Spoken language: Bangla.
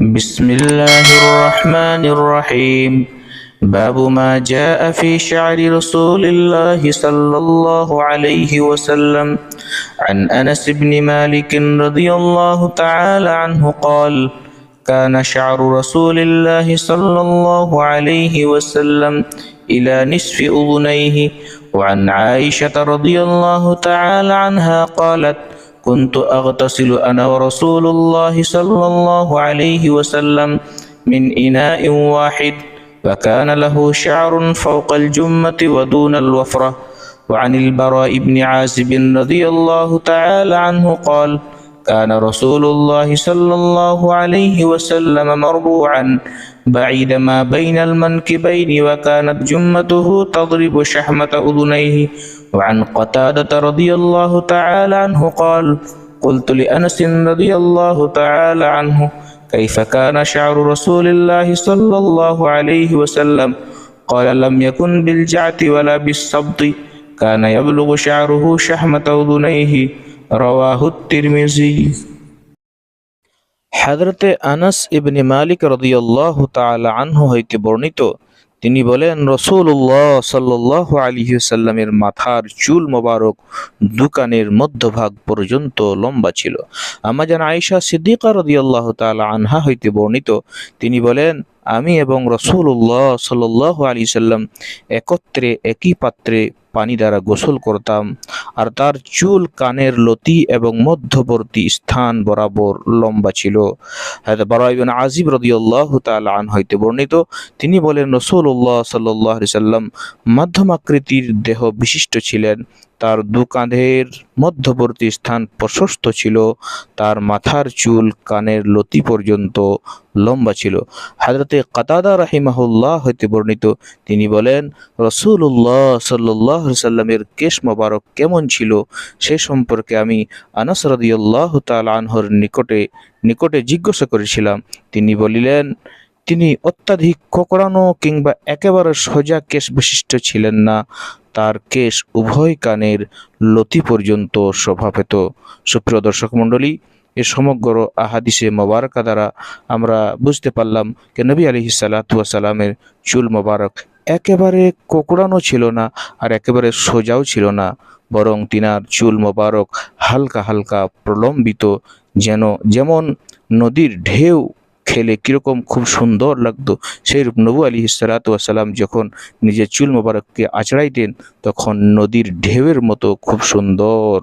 بسم الله الرحمن الرحيم. باب ما جاء في شعر رسول الله صلى الله عليه وسلم. عن أنس بن مالك رضي الله تعالى عنه قال كان شعر رسول الله صلى الله عليه وسلم إلى نصف أذنيه. وعن عائشة رضي الله تعالى عنها قالت كنت أغتسل أنا ورسول الله صلى الله عليه وسلم من إناء واحد وكان له شعر فوق الجمة ودون الوفرة. وعن البراء بن عازب رضي الله تعالى عنه قال كان رسول الله صلى الله عليه وسلم مربوعا. بعيد ما بين المنكبين وكانت جمته تضرب شحمة أذنيه. وعن قتادة رضي الله تعالى عنه قال قلت لأنس رضي الله تعالى عنه كيف كان شعر رسول الله صلى الله عليه وسلم؟ قال لم يكن بالجعة ولا بالسبط كان يبلغ شعره شحمة أذنيه. হাজরতে আনাস ইবনে মালিক রদিয়াল্লাহ তালা হইতে বর্ণিত, তিনি বলেন রসুল্লাহ সাল্লাহ সাল্লামের মাথার চুল মোবারক দোকানের মধ্যভাগ পর্যন্ত লম্বা ছিল। আমাজান আয়েশা সিদ্দিকা রদিয়াল্লাহ তালা আনহা হইতে বর্ণিত, তিনি বলেন, আমি এবং রসুল্লাহ সাল্লাহ আলী সাল্লাম একত্রে, একই পাত্রে পানি দ্বারা গোসল করতাম আর তার চুল, কানের লতি এবং মধ্যবর্তী স্থান বরাবর লম্বা ছিল। হায়দা বারাইবিন আজিব রদিউল্লাহ তাআলা আন হইতে বর্ণিত, তিনি বলেন রসুল্লাহ সাল্লাহ সাল্লাম মাধ্যম আকৃতির দেহ বিশিষ্ট ছিলেন। তার দু কাঁধের মধ্যবর্তী স্থান প্রশস্ত ছিল। তার মাথার চুল কানের লতি পর্যন্ত লম্বা ছিল। হাজরতে কাতাদা রাহিমাহুল্লাহ হইতে বর্ণিত, তিনি বলেন রসুল্লাহ সাল্লাহ সাল্লামের কেশ মোবারক কেমন ছিল? সে সম্পর্কে আমি আনাস রদিয়াল্লাহ তাল আনহর নিকটে নিকটে জিজ্ঞাসা করেছিলাম। তিনি বলিলেন, তিনি অত্যাধিক কোকড়ানো কিংবা একেবারে সোজা কেশ বিশিষ্ট ছিলেন না। তার কেশ উভয় কানের লতি পর্যন্ত শোভা পেত সুপ্রিয় দর্শক মণ্ডলী, এ সমগ্র আহাদিসে মোবারকা দ্বারা আমরা বুঝতে পারলাম যে নবী আলি সালামের চুল মোবারক একেবারে কোকড়ানো ছিল না আর একেবারে সোজাও ছিল না, বরং তিনার চুল মোবারক হালকা হালকা প্রলম্বিত যেন যেমন নদীর ঢেউ খেলে কীরকম খুব সুন্দর লাগতো। সেই রূপ নবু আলী সালাম যখন নিজের চুল মোবারককে আঁচড়াইতেন, তখন নদীর ঢেউয়ের মতো খুব সুন্দর